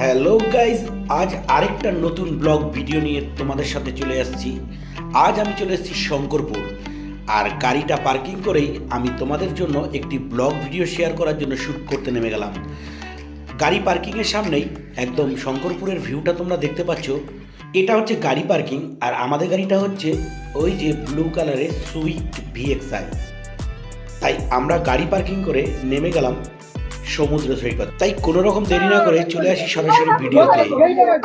Hello guys আজ আরেকটা নতুন ব্লগ ভিডিও নিয়ে তোমাদের সাথে চলে আসছি। আজ আমি চলে এসেছি শঙ্করপুর। আর গাড়িটা পার্কিং করেই আমি তোমাদের জন্য একটি ব্লগ ভিডিও শেয়ার করার জন্য শ্যুট করতে নেমে গেলাম। গাড়ি পার্কিংয়ের সামনেই একদম শঙ্করপুরের ভিউটা তোমরা দেখতে পাচ্ছ। এটা হচ্ছে গাড়ি পার্কিং আর আমাদের গাড়িটা হচ্ছে ওই যে ব্লু কালারের সুইফট ভিএক্সআই তাই আমরা গাড়ি পার্কিং করে নেমে গেলাম। সমুদ্র সৈকত। তাই কোনো রকম দেরি না করে চলে আসি সরাসরি ভিডিওতে।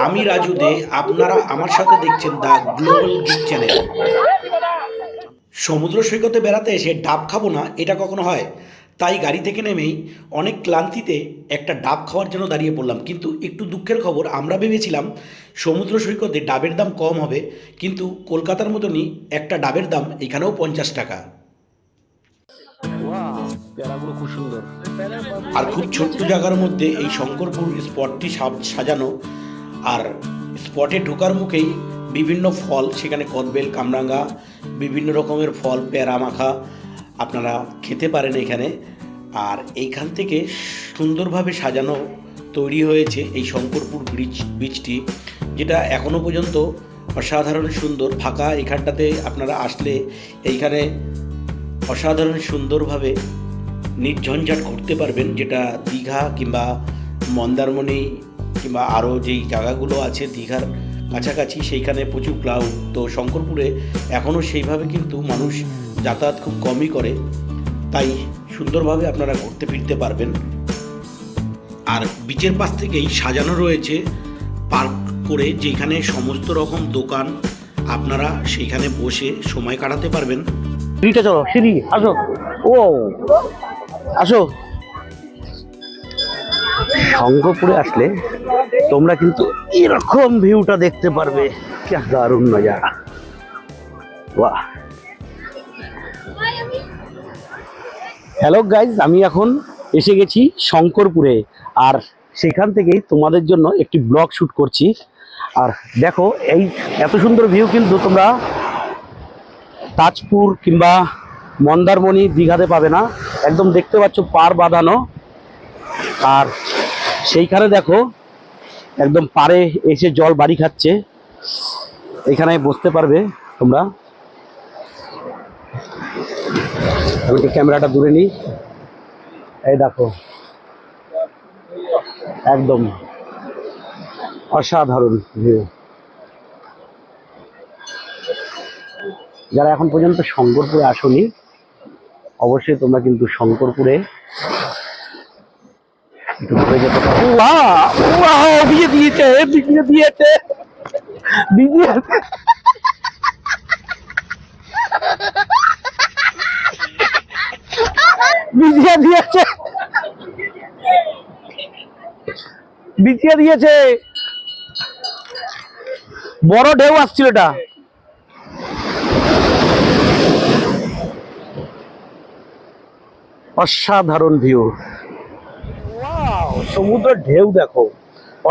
আমি রাজু দে, আপনারা আমার সাথে দেখছেন দ্য গ্লোবাল গিক চ্যানেল। সমুদ্র সৈকতে বেড়াতে এসে ডাব খাব না, এটা কখনো হয়? তাই গাড়ি থেকে নেমেই অনেক ক্লান্তিতে একটা ডাব খাওয়ার জন্য দাঁড়িয়ে পড়লাম। কিন্তু একটু দুঃখের খবর, আমরা ভেবেছিলাম সমুদ্র সৈকতে ডাবের দাম কম হবে, কিন্তু কলকাতার মতনই একটা ডাবের দাম এখানেও পঞ্চাশ টাকা। প্যারাগুলো খুব সুন্দর। আর খুব ছোট্ট জায়গার মধ্যে এই শঙ্করপুর স্পটটি সাজানো, আর স্পটে ঢোকার মুখেই বিভিন্ন ফল, সেখানে কদবেল, কামরাঙ্গা, বিভিন্ন রকমের ফল, প্যারা মাখা আপনারা খেতে পারেন এখানে। আর এইখান থেকে সুন্দরভাবে সাজানো তৈরি হয়েছে এই শঙ্করপুর ব্রিজ ব্রিজটি, যেটা এখনও পর্যন্ত অসাধারণ সুন্দর। ফাঁকা এখানটাতে আপনারা আসলে এইখানে অসাধারণ সুন্দরভাবে নির্ঝঞ্ঝাট ঘুরতে পারবেন যেটা দীঘা কিংবা মন্দারমণি কিংবা আরও যেই জায়গাগুলো আছে দীঘার কাছাকাছি, সেইখানে প্রচুর ক্লাউড তো শঙ্করপুরে এখনও সেইভাবে কিন্তু মানুষ যাতায়াত খুব কমই করে। তাই সুন্দরভাবে আপনারা ঘুরতে ফিরতে পারবেন। আর বিচের পাশ থেকেই সাজানো রয়েছে পার্ক করে, যেখানে সমস্ত রকম দোকান আপনারা সেইখানে বসে সময় কাটাতে পারবেন। সিঁড়িটা চলো, সিঁড়ি, আসো। ও আসো। শঙ্করপুরে আসলে তোমরা কিন্তু এরকম ভিউটা দেখতে পারবে। দারুণ নজারা বাহ। হ্যালো গাইজ আমি এখন এসে গেছি শঙ্করপুরে। আর সেখান থেকেই তোমাদের জন্য একটি ব্লগ শ্যুট করছি। আর দেখো, এই এত সুন্দর ভিউ কিন্তু তোমরা তাজপুর কিংবা মন্দারমণি দীঘাতে পাবে না। একদম দেখতে পাচ্ছ পার বাঁধানো। আর সেইখানে দেখো, একদম পারে এসে জল বাড়ি খাচ্ছে। এখানে বসতে পারবে তোমরা। আমি ক্যামেরাটা দূরে নিই। এই দেখো। একদম অসাধারণ ভিউ যারা এখন পর্যন্ত শঙ্করপুরে আসনি অবশ্যই তোমরা কিন্তু শঙ্করপুরে একটু ঘুরে যেতে দিয়েছে বিজিয়ে দিয়েছে। বড় ঢেউ আসছিল এটা। অসাধারণ ভিউ সমুদ্রের ঢেউ দেখো।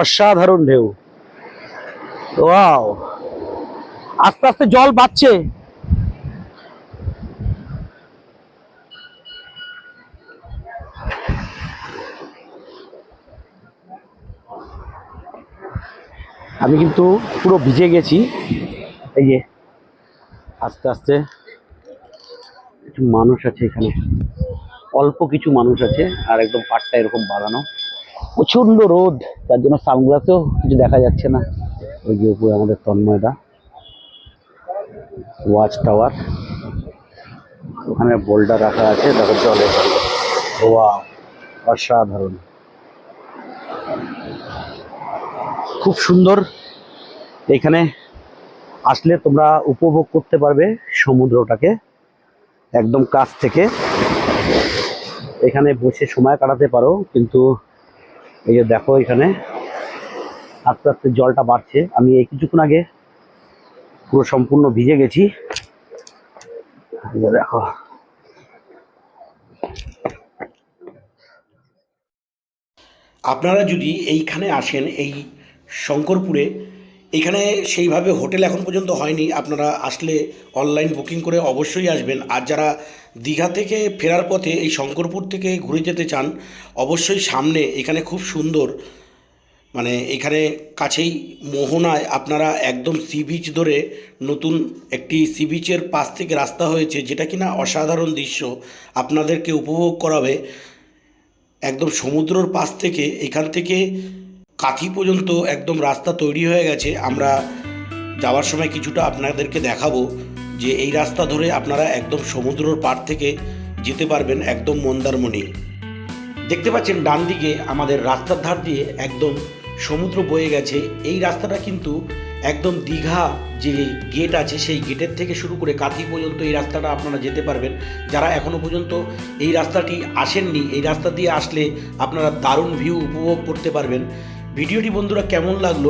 অসাধারণ ঢেউ ওয়াও আস্তে আস্তে জল বাড়ছে। আমি কিন্তু পুরো ভিজে গেছি। এই যে আস্তে আস্তে। কিছু মানুষ আছে এখানে। অল্প কিছু মানুষ আছে আর একদম পাটটা এরকম বাঁধানো প্রচণ্ড রোদ, তার জন্য সানগ্লাসেও কিছু দেখা যাচ্ছে না। ওই যে উপরে আমাদের তন্ময়দা, ওয়াচ টাওয়ার। ওখানে বোল্ডার রাখা আছে, দেখো জলে। ওয়া অসাধারণ। খুব সুন্দর। এখানে আসলে তোমরা উপভোগ করতে পারবে সমুদ্রটাকে, একদম কাছ থেকে। এখানে বসে সময় কাটাতে পারো, কিন্তু এই যে দেখো এখানে আস্তে আস্তে জলটা বাড়ছে। আমি এই কিছুক্ষণ আগে পুরো সম্পূর্ণ ভিজে গেছি। দেখো। আপনারা যদি এইখানে আসেন, এই শঙ্করপুরে এখানে সেইভাবে হোটেল এখন পর্যন্ত হয়নি। আপনারা আসলে অনলাইন বুকিং করে অবশ্যই আসবেন। আর যারা দীঘা থেকে ফেরার পথে এই শঙ্করপুর থেকে ঘুরে যেতে চান, অবশ্যই সামনে এখানে খুব সুন্দর মানে এখানে কাছেই মোহনায় আপনারা একদম সি বিচ ধরে নতুন একটি সি বিচের পাশ থেকে রাস্তা হয়েছে, যেটা কিনা অসাধারণ দৃশ্য। আপনাদেরকে উপভোগ করাবে। একদম সমুদ্রর পাশ থেকে এখান থেকে কাথি পর্যন্ত একদম রাস্তা তৈরি হয়ে গেছে। আমরা যাওয়ার সময় কিছুটা আপনাদেরকে দেখাবো যে এই রাস্তা ধরে আপনারা একদম সমুদ্রর পার থেকে যেতে পারবেন একদম মন্দারমণি। দেখতে পাচ্ছেন ডান দিকে আমাদের রাস্তার ধার দিয়ে একদম সমুদ্র বয়ে গেছে। এই রাস্তাটা কিন্তু একদম দীঘা যে গেট আছে, সেই গেটের থেকে শুরু করে কাঁথি পর্যন্ত এই রাস্তাটা আপনারা যেতে পারবেন। যারা এখনও পর্যন্ত এই রাস্তাটি আসেননি, এই রাস্তা দিয়ে আসলে আপনারা দারুণ ভিউ উপভোগ করতে পারবেন। ভিডিওটি বন্ধুরা কেমন লাগল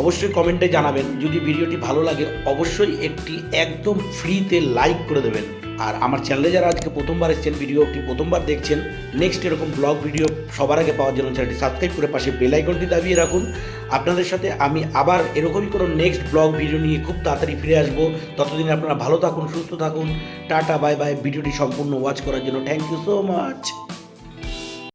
অবশ্যই কমেন্টে জানাবেন। যদি ভিডিওটি ভালো লাগে, অবশ্যই একটি একদম ফ্রিতে লাইক করে দেবেন। আর আমার চ্যানেলে যারা আজকে প্রথমবার এসেছেন, ভিডিওটি প্রথমবার দেখছেন নেক্সট এরকম ব্লগ ভিডিও সবার আগে পাওয়ার জন্য চ্যানেলটি সাবস্ক্রাইব করে পাশে বেল আইকনটি দাবিয়ে রাখুন। আপনাদের সাথে আমি আবার এরকমই কোনো নেক্সট ব্লগ ভিডিও নিয়ে খুব তাড়াতাড়ি ফিরে আসব। ততদিন আপনারা ভালো থাকুন, সুস্থ থাকুন। টাটা বাই বাই ভিডিওটি সম্পূর্ণ ওয়াচ করার জন্য থ্যাংক ইউ সো মাচ